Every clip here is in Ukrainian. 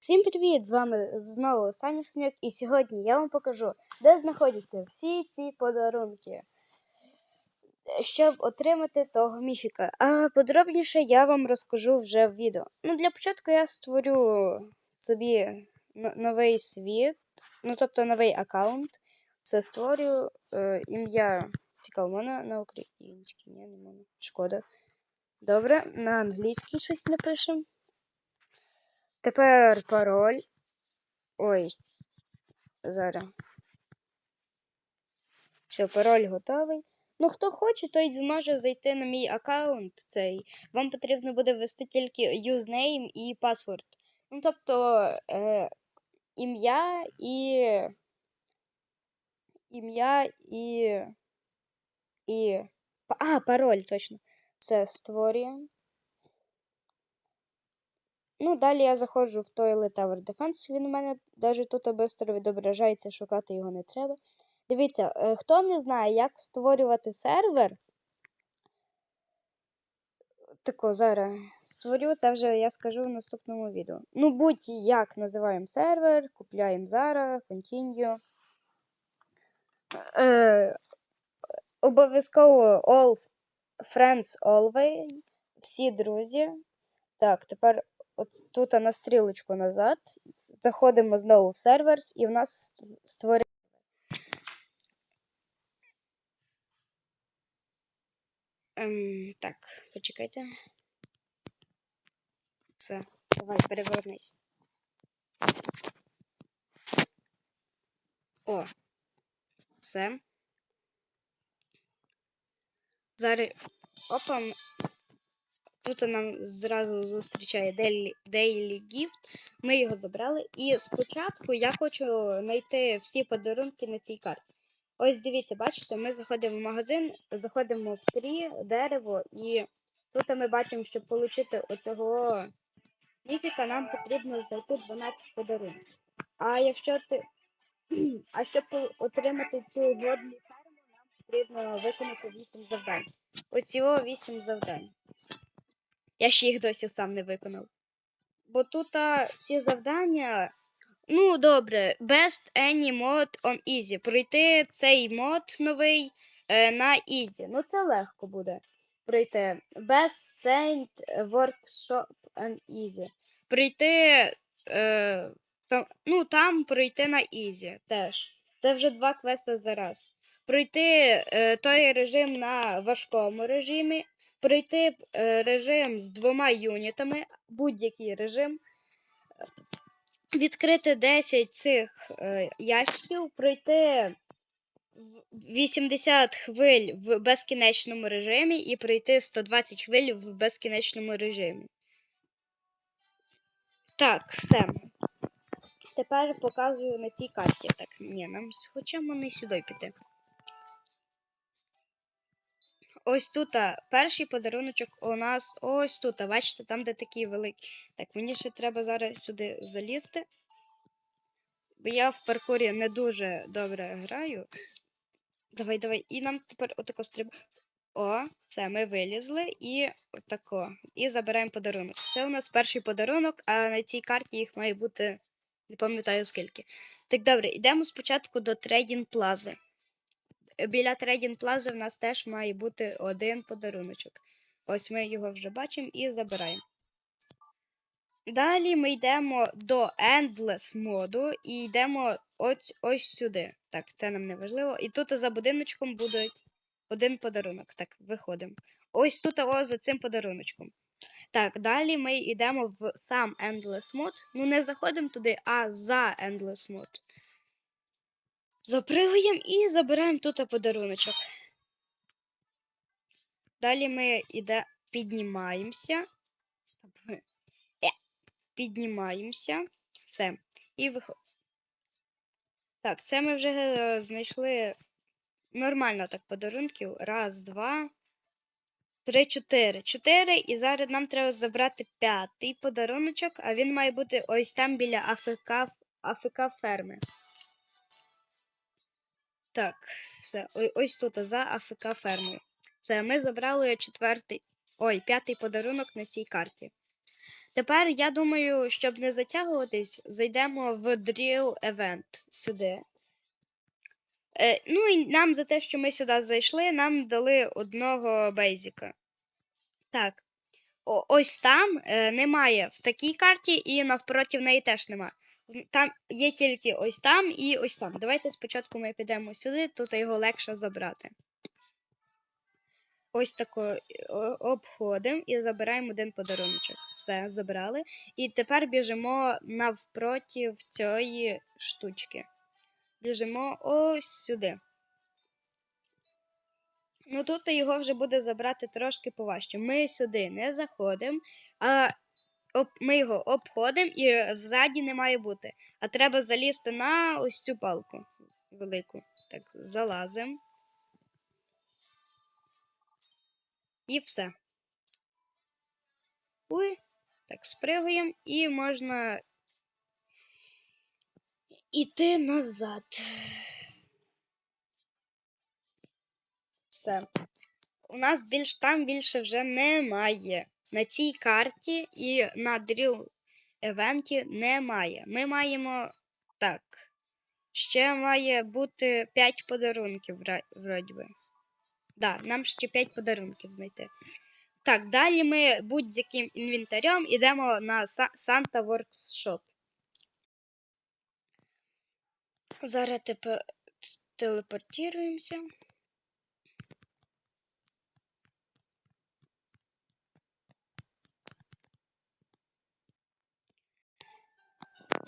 Всім привіт! З вами знову Саня Синяк, і сьогодні я вам покажу, де знаходяться всі ці подарунки, щоб отримати того міфіка. А подробніше я вам розкажу вже в відео. Ну, для початку я створю собі новий світ, ну тобто новий аккаунт. Все створю. Е, ім'я цікаво, можна на українській, ні, не можна. Шкода. Добре, на англійській щось напишемо. Тепер пароль. Ой. Зараз. Все, пароль готовий. Ну, хто хоче, той зможе зайти на мій аккаунт цей. Вам потрібно буде ввести тільки юзнейм і паспорт. Ну, тобто, е, ім'я і. Ім'я і. І. А, пароль, точно. Все створюємо. Ну, далі я заходжу в Toilet Tower Defense. Він у мене навіть тут швидко відображається, шукати його не треба. Дивіться, е, хто не знає, як створювати сервер. Тако, зараз створю, це вже я скажу в наступному відео. Ну, будь-як називаємо сервер, купляємо зараз, continue. Е, обов'язково all friends always. Всі друзі. Так, тепер от тут на стрілочку назад. Заходимо знову в серверс, і в нас створює. Ем, так, почекайте. Все, давай, перевернись. О, все. Зараз. Опа. Тут нам зразу зустрічає Daily, Daily Gift. Ми його забрали. І спочатку я хочу знайти всі подарунки на цій карті. Ось дивіться, бачите, ми заходимо в магазин, заходимо в трі, дерево, і тут ми бачимо, щоб отримати оцього міфіка, нам потрібно знайти 12 подарунків. А якщо ти. А щоб отримати цю водну ферму, нам потрібно виконати 8 завдань. Ось цього 8 завдань. Я ще їх досі сам не виконав. Бо тут а, ці завдання. Ну, добре, Best Any Mod on Easy. Пройти цей мод новий е, на Easy. Ну, це легко буде. Пройти. Best Saint Workshop on Easy. Пройти. Е, там, ну, там пройти на Easy теж. Це вже два квести за раз. Пройти е, той режим на важкому режимі пройти е, режим з двома юнітами, будь-який режим, відкрити 10 цих е, ящиків, пройти 80 хвиль в безкінечному режимі і пройти 120 хвиль в безкінечному режимі. Так, все. Тепер показую на цій карті. Так, ні, нам хочемо не сюди піти. Ось тут перший подаруночок у нас ось тут. Бачите, там, де такі великі. Так, мені ще треба зараз сюди залізти. Бо я в паркурі не дуже добре граю. Давай, давай. І нам тепер отако стриб. О, це ми вилізли і отако. І забираємо подарунок. Це у нас перший подарунок, а на цій карті їх має бути. Не пам'ятаю скільки. Так, добре, йдемо спочатку до трейдінг плази. Біля трейдінг плази в нас теж має бути один подаруночок. Ось ми його вже бачимо і забираємо. Далі ми йдемо до Endless моду і йдемо ось, ось сюди. Так, це нам не важливо. І тут за будиночком буде один подарунок. Так, виходимо. Ось тут о, за цим подаруночком. Так, далі ми йдемо в сам Endless мод. Ну, не заходимо туди, а за Endless мод. Запригуємо і забираємо тут подаруночок. Далі ми іде, піднімаємося. Піднімаємося. Все. І виходимо. Так, це ми вже е, знайшли нормально так подарунків. Раз, два, три, чотири. Чотири. І зараз нам треба забрати п'ятий подаруночок, а він має бути ось там біля АФК, АФК ферми. Так, все. Ось тут за АФК фермою. Все, ми забрали четвертий. Ой, п'ятий подарунок на цій карті. Тепер я думаю, щоб не затягуватись, зайдемо в Drill Event сюди. Е, ну і нам за те, що ми сюди зайшли, нам дали одного бейзіка. Так. О, ось там е, немає в такій карті, і навпроти в неї теж нема. Там є тільки ось там і ось там. Давайте спочатку ми підемо сюди, тут його легше забрати. Ось тако обходимо і забираємо один подаруночок. Все, забрали. І тепер біжимо навпроти цієї штучки. Біжимо ось сюди. Ну тут його вже буде забрати трошки поважче. Ми сюди не заходимо, а ми його обходимо і ззаді не має бути. А треба залізти на ось цю палку велику. Так, залазимо. І все. Ой, так, спригуємо і можна іти назад. Все. У нас більш там більше вже немає. На цій карті і на Drill евенті немає. Ми маємо так. Ще має бути 5 подарунків, вроді би. Да, нам ще 5 подарунків знайти. Так, далі ми будь-яким інвентарем йдемо на Са- Santa Workshop. Зараз тепер телепортуємося.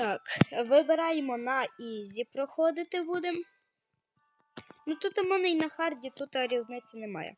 Так, вибираємо на Ізі проходити будемо. Ну тут у мене і на харді, тут різниці немає.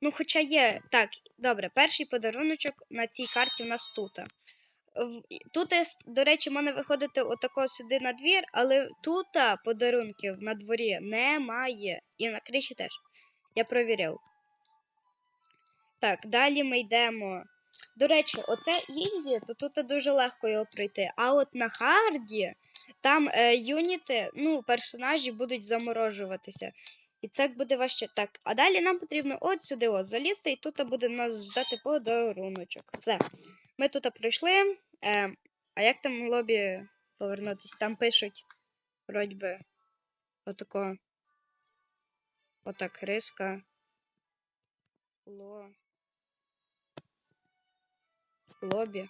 Ну, хоча є. Так, добре, перший подаруночок на цій карті у нас тут. Тут, до речі, мене виходити отако сюди на двір, але тут подарунків на дворі немає. І на криші теж. Я провіряв. Так, далі ми йдемо. До речі, оце Ізі, то тут дуже легко його пройти. А от на харді там е, юніти, ну, персонажі будуть заморожуватися. І це буде важче. Так, а далі нам потрібно от сюди ось залізти, і тут буде нас ждати подаруночок. Все. Ми тут пройшли. Е, а як там в лобі повернутися? Там пишуть, вроді би, отако. Отак, риска. Ло. Лобі.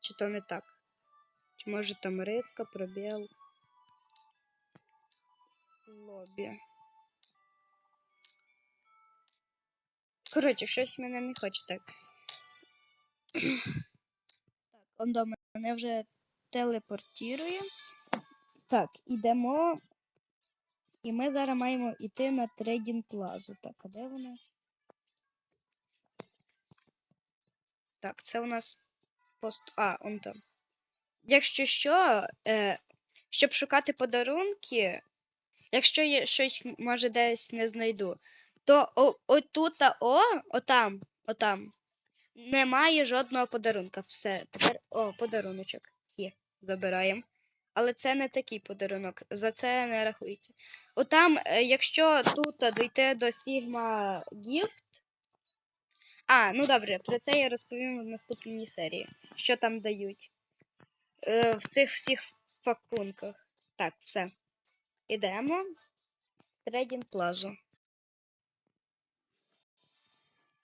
Чи то не так? Чи може там риска, пробіл. Лобі. Коротше, щось мене не хоче так. так, он до мене вже телепортує. Так, ідемо. І ми зараз маємо йти на трейдинг плазу. Так, а де вона? Так, це у нас пост. А, он там. Якщо що, е, щоб шукати подарунки, якщо я щось може десь не знайду, то отут, о, отам, отам, немає жодного подарунка. Все, тепер о, подаруночок. Є, забираємо. Але це не такий подарунок, за це не рахується. Отам, е, якщо тут дойти до Sigma Gift. А, ну добре, про це я розповім в наступній серії. Що там дають е, в цих всіх пакунках. Так, все. Ідемо в Трейдінг Плазу.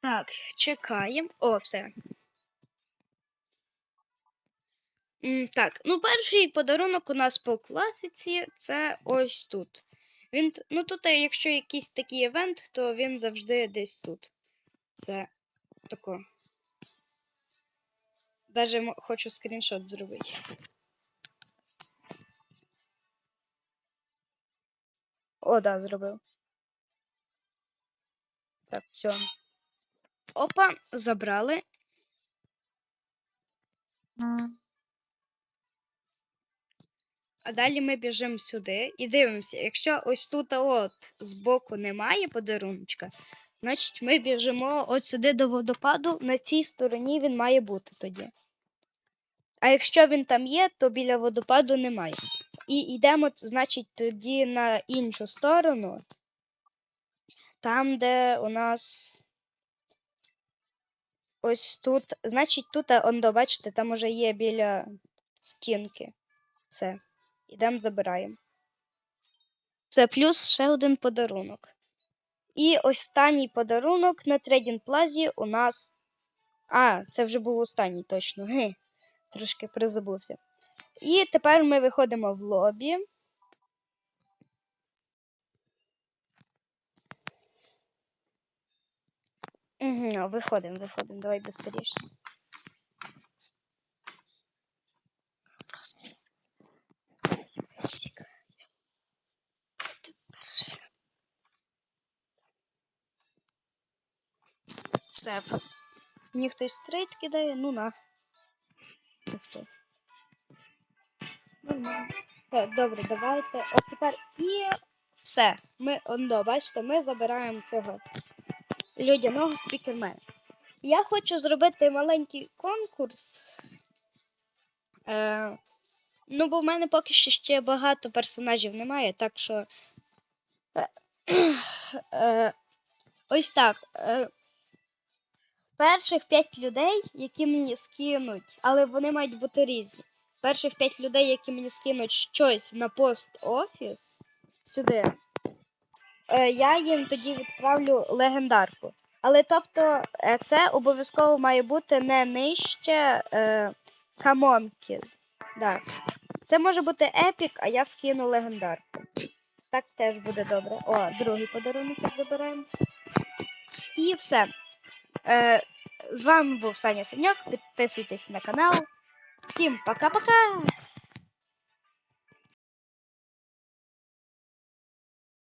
Так, чекаємо. О, все. М, Так, ну перший подарунок у нас по класиці це ось тут. Він, ну тут, е, якщо якийсь такий івент, то він завжди десь тут. Це тако. Даже хочу скріншот зробити. О, да, зробив. Так, все. Опа, забрали. А далі ми біжимо сюди і дивимося. Якщо ось тут от збоку немає подаруночка, значить ми біжимо от сюди до водопаду. На цій стороні він має бути тоді. А якщо він там є, то біля водопаду немає. І йдемо, значить, тоді на іншу сторону, там, де у нас. ось тут. Значить, тут, ондо, бачите, там уже є біля стінки. Все. Ідемо забираємо. Це плюс ще один подарунок. І останній подарунок на трейдінг плазі у нас. А, це вже був останній, точно. Ге. Трошки призабувся. І тепер ми виходимо в лобі. Угу, виходимо, виходимо. Давай швидше. Все. Мені хтось трейд кидає, ну на. Це хто? Нормально. Так, добре, давайте. От тепер і все. Ми ондо, бачите, ми забираємо цього людяного спікермена. Я хочу зробити маленький конкурс. Е, ну, бо в мене поки що ще багато персонажів немає, так що. Е, е, ось так. Е, перших 5 людей, які мені скинуть, але вони мають бути різні. Перших 5 людей, які мені скинуть щось на пост офіс сюди, е, я їм тоді відправлю легендарку. Але тобто е, це обов'язково має бути не нижче е, камонки. Да. Це може бути епік, а я скину легендарку. Так теж буде добре. О, другий подарунок забираємо. І все. Е, з вами був Саня Саньок. Підписуйтесь на канал. Всім пока-пока!